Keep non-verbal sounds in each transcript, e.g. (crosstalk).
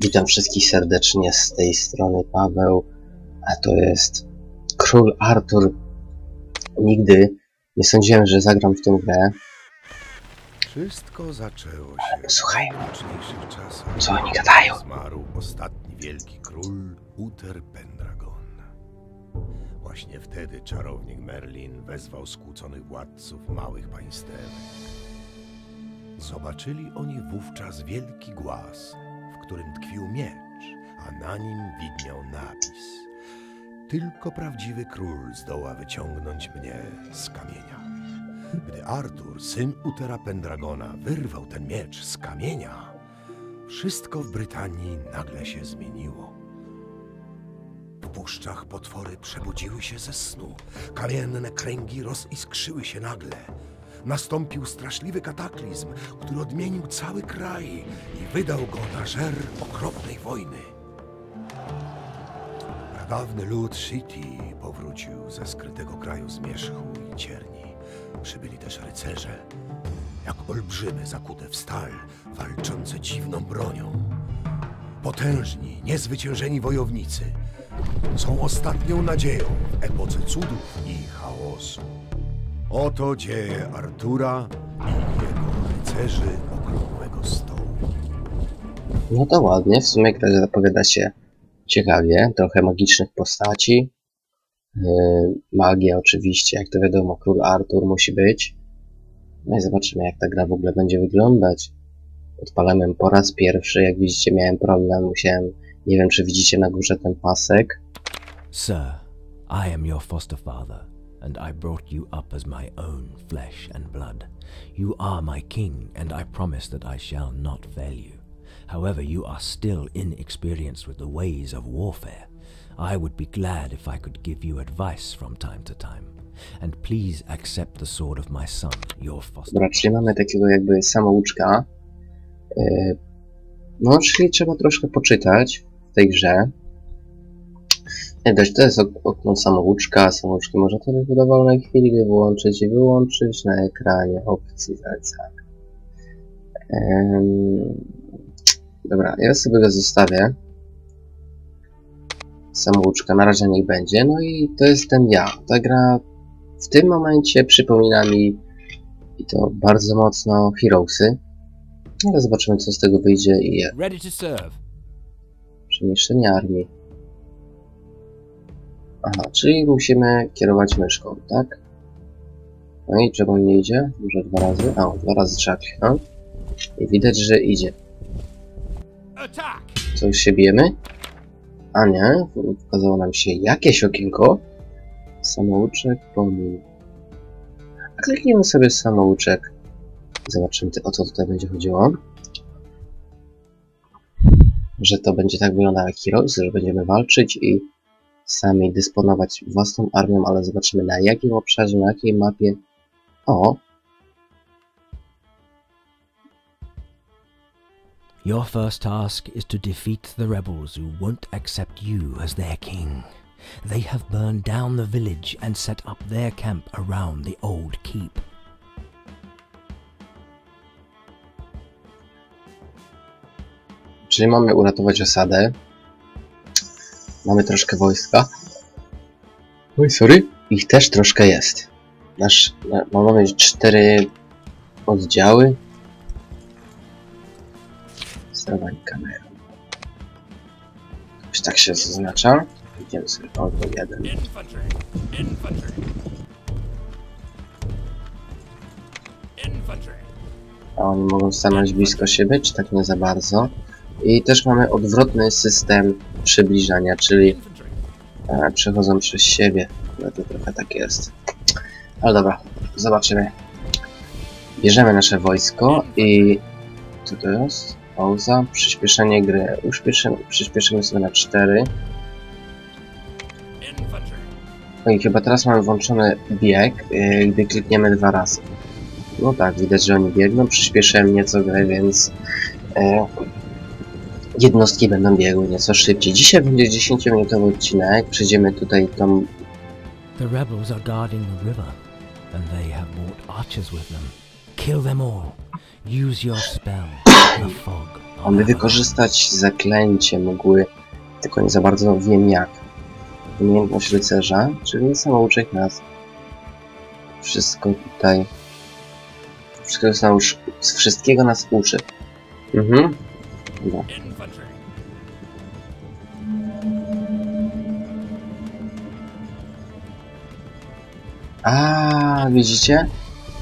Witam wszystkich serdecznie z tej strony Paweł, a to jest Król Artur. Nigdy nie sądziłem, że zagram w tę grę. Wszystko zaczęło się Słuchaj, co oni gadają? Zmarł ostatni wielki król Uther Pendragon. Właśnie wtedy czarownik Merlin wezwał skłóconych władców małych państewek. Zobaczyli oni wówczas wielki głaz, którym tkwił miecz, a na nim widniał napis. Tylko prawdziwy król zdoła wyciągnąć mnie z kamienia. Gdy Artur, syn Utera Pendragona, wyrwał ten miecz z kamienia, wszystko w Brytanii nagle się zmieniło. W puszczach potwory przebudziły się ze snu. Kamienne kręgi roziskrzyły się nagle. Nastąpił straszliwy kataklizm, który odmienił cały kraj i wydał go na żer okropnej wojny. Pradawny lud Shiti powrócił ze skrytego kraju zmierzchu i cierni. Przybyli też rycerze, jak olbrzymy zakute w stal, walczące dziwną bronią. Potężni, niezwyciężeni wojownicy są ostatnią nadzieją w epoce cudów i chaosu. Oto dzieje Artura i jego rycerzy okrągłego stołu. No to ładnie, w sumie gra zapowiada się ciekawie, trochę magicznych postaci. Yy, magia oczywiście, jak to wiadomo, król Artur musi być. No i zobaczymy jak ta gra w ogóle będzie wyglądać. Odpalamy ją po raz pierwszy, jak widzicie miałem problem, musiałem, nie wiem czy widzicie na górze ten pasek. Sir, I am your foster father, and I brought you up as my own flesh and blood. You are my king, and I promise that I shall not fail you. However, you are still inexperienced with the ways of warfare. I would be glad if I could give you advice from time to time. And please accept the sword of my son, your foster. Dobra, czyli mamy takiego jakby samouczka. No, czyli trzeba troszkę poczytać w tej grze. Nie dość, to jest ok- okno samouczka. Samouczki można też w dowolnej chwili wyłączyć i wyłączyć na ekranie opcji zalecania. Em, Dobra, ja sobie go zostawię. Samouczka, na razie niech będzie. No i to jestem ja. Ta gra w tym momencie przypomina mi i to bardzo mocno Heroesy. Ale zobaczymy co z tego wyjdzie i je. Przemieszczenie armii. Aha, czyli musimy kierować myszką, tak? No i czemu nie idzie? Może dwa razy? A, dwa razy trzeba kliknąć. I widać, że idzie. Co, już się bijemy? A nie, pokazało nam się jakieś okienko. Samouczek, pomóż. A klikniemy sobie samouczek. Zobaczymy, o co tutaj będzie chodziło. Że to będzie tak wyglądało jak Heroes, że będziemy walczyć i sami dysponować własną armią, ale zobaczymy na jakim obszarze, na jakiej mapie. O, Your first task is to defeat the rebels who won't accept you as their king. They have burned down the village and set up their camp around the old keep. Czyli mamy uratować osadę. Mamy troszkę wojska. Oj, sorry. Ich też troszkę jest. Nasz, na, no, mamy cztery oddziały. Sterowanie kamerą. Jakoś tak się zaznacza. Idziemy sobie o, to jeden. A oni mogą stanąć blisko siebie, czy tak nie za bardzo. I też mamy odwrotny system przybliżania, czyli e, przechodzą przez siebie. No to trochę tak jest. Ale dobra, zobaczymy. Bierzemy nasze wojsko i... Co to jest? Pauza, przyspieszenie gry. Uśpieszymy, przyspieszymy sobie na 4. Infantry! No i chyba teraz mamy włączony bieg, yy, gdy klikniemy dwa razy. No tak, widać, że oni biegną. Przyspieszyłem nieco grę, więc... Yy, jednostki będą biegły nieco szybciej. Dzisiaj będzie 10-minutowy odcinek. Przejdziemy tutaj tą The rebels are guarding the river, and they have brought archers with them. Kill them all. Use your spell, the fog. Mamy wykorzystać zaklęcie mgły, tylko nie za bardzo wiem jak. Umiejętność rycerza, czyli samouczek nas. Wszystko tutaj... Wszystko nas wszystkiego nas uczy. Mhm. Dobra. A, widzicie?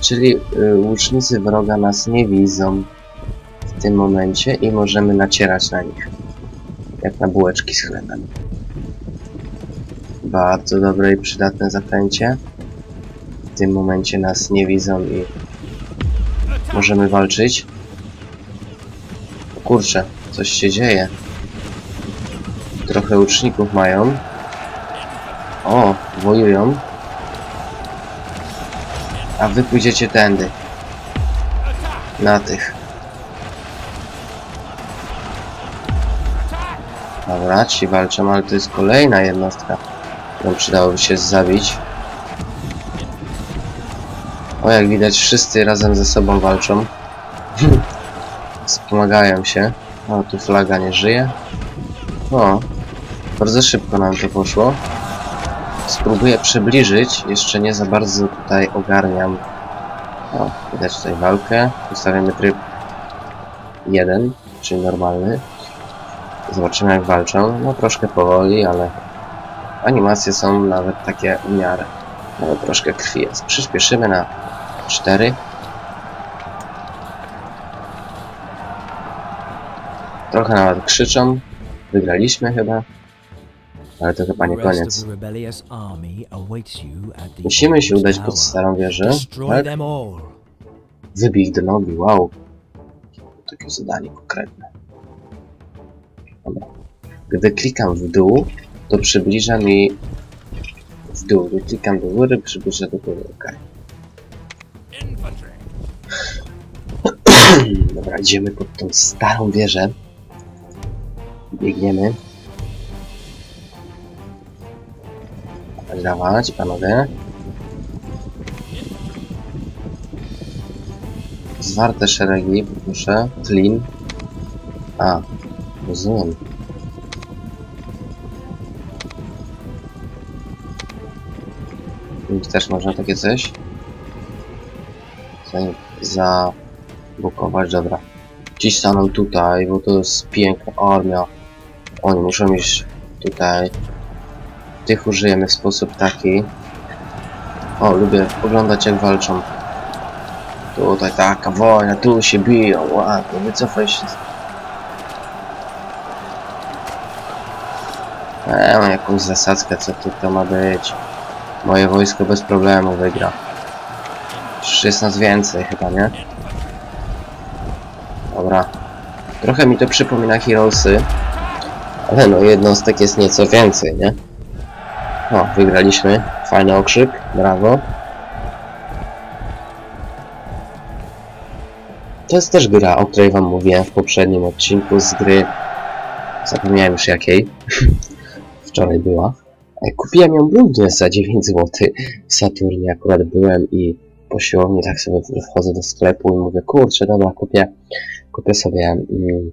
Czyli y, łucznicy wroga nas nie widzą w tym momencie i możemy nacierać na nich. Jak na bułeczki z chlebem. Bardzo dobre i przydatne zaklęcie. W tym momencie nas nie widzą i możemy walczyć. Kurczę, coś się dzieje. Trochę łuczników mają. O, wojują. A wy pójdziecie tędy. Na tych. Dobra, ci walczą, ale to jest kolejna jednostka, którą przydałoby się zabić. O, jak widać, wszyscy razem ze sobą walczą. (laughs) Wspomagają się. O, tu flaga nie żyje. O, bardzo szybko nam to poszło. Spróbuję przybliżyć, jeszcze nie za bardzo tutaj ogarniam. O, widać tutaj walkę. Ustawiamy tryb 1, czyli normalny. Zobaczymy jak walczą. No troszkę powoli, ale animacje są nawet takie w miarę. Nawet troszkę krwi jest. Przyspieszymy na 4. Trochę nawet krzyczą. Wygraliśmy chyba. Ale to chyba nie koniec. Musimy się udać pod starą wieżę. Tak? Wybij ich do nogi, wow. Takie zadanie konkretne. Dobra. Gdy klikam w dół, to przybliża mi w dół. Gdy klikam do góry, przybliża do góry. Okay. (clears throat) Dobra, idziemy pod tą starą wieżę. Biegniemy. Dawać, dawać, panowie. Zwarte szeregi, proszę. Clean. A, rozumiem. I też można takie coś. Za- Zablokować, dobra. Ci staną tutaj, bo to jest piękna armia. Oni muszą iść tutaj. Tych użyjemy w sposób taki. O, lubię oglądać jak walczą. Tutaj taka wojna, tu się biją, ładnie, wycofaj się. E, mam jakąś zasadzkę, co tu to ma być. Moje wojsko bez problemu wygra. Przecież jest nas więcej chyba, nie? Dobra. Trochę mi to przypomina Heroesy. Ale no jednostek jest nieco więcej, nie? O, wygraliśmy. Fajny okrzyk, brawo. To jest też gra, o której wam mówiłem w poprzednim odcinku z gry. Zapomniałem już jakiej. (laughs) Wczoraj była. E, Kupiłem ją brudnie za 9 zł. W Saturnie akurat byłem i po siłowni tak sobie wchodzę do sklepu i mówię, kurczę, dobra, kupię, kupię sobie mm,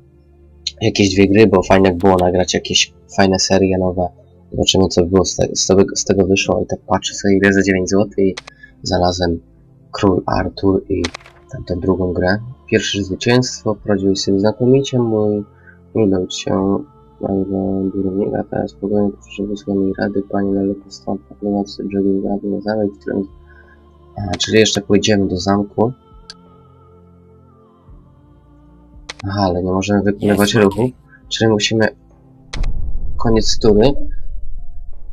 jakieś dwie gry, bo fajnie było nagrać jakieś fajne serie nowe. Zobaczymy co było z, te, z, tego, z tego wyszło i tak patrzę sobie ile za 9 zł i znalazłem Król Artur i tamtą drugą grę. Pierwsze zwycięstwo prowadził sobie znakomicie, mój udał się mojego durownika, teraz powiem przywództwo mi rady, pani daleko stąd na północy brzegu Gady na zamek, w którym... A, czyli jeszcze pójdziemy do zamku. Aha, ale nie możemy wykonywać ruchu, czyli musimy... Koniec tury.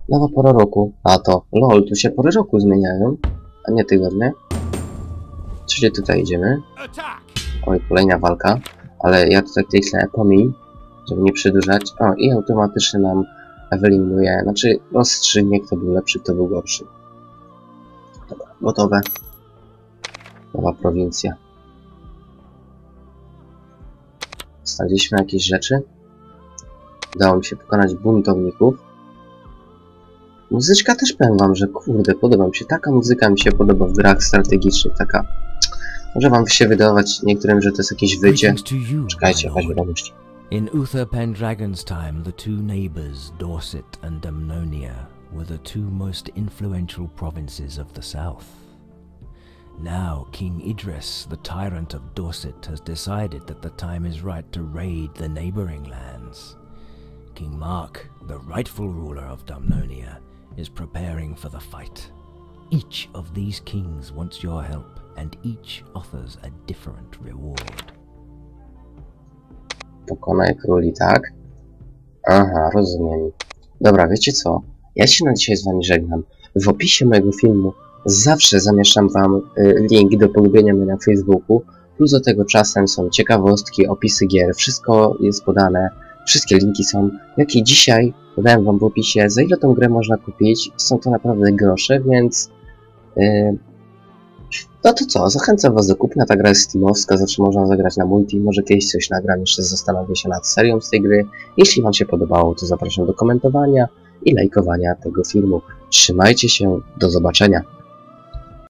Nowa pora roku. A to, lol, tu się pory roku zmieniają, a nie tygodnie. Czyli tutaj idziemy. Oj, kolejna walka. Ale ja tutaj kliknę pomiń, żeby nie przedłużać. O, i automatycznie nam wyeliminuje. Znaczy, rozstrzygnie, kto był lepszy, kto był gorszy. Dobra, gotowe. Nowa prowincja. Staliśmy jakieś rzeczy. Udało mi się pokonać buntowników. Muzyczka też powiem wam, że kurde, podoba mi się. Taka muzyka mi się podoba w grach strategicznych. Taka Może wam się wydawać niektórym, że to jest jakieś wycie. Czekajcie, jakaś wiadomość. In Uther Pendragon's time, the two neighbours, Dorset and Dumnonia, were the two most influential provinces of the south. Now, King Idris, the tyrant of Dorset, has decided that the time is right to raid the neighbouring lands. King Mark, the rightful ruler of Dumnonia, is preparing for the fight. Each of these kings wants your help, and each offers a different reward. Pokonaj króli, tak? Aha, rozumiem. Dobra, wiecie co? Ja się na dzisiaj z wami żegnam. W opisie mojego filmu zawsze zamieszczam wam y, link do polubienia mnie na Facebooku. Plus do tego czasem są ciekawostki, opisy gier, wszystko jest podane. Wszystkie linki są, jak i dzisiaj podałem wam w opisie, za ile tą grę można kupić. Są to naprawdę grosze, więc... y, no to co, zachęcam was do kupna, ta gra jest steamowska, zawsze można zagrać na multi, może kiedyś coś nagram, jeszcze zastanowię się nad serią z tej gry. Jeśli wam się podobało, to zapraszam do komentowania i lajkowania tego filmu. Trzymajcie się, do zobaczenia.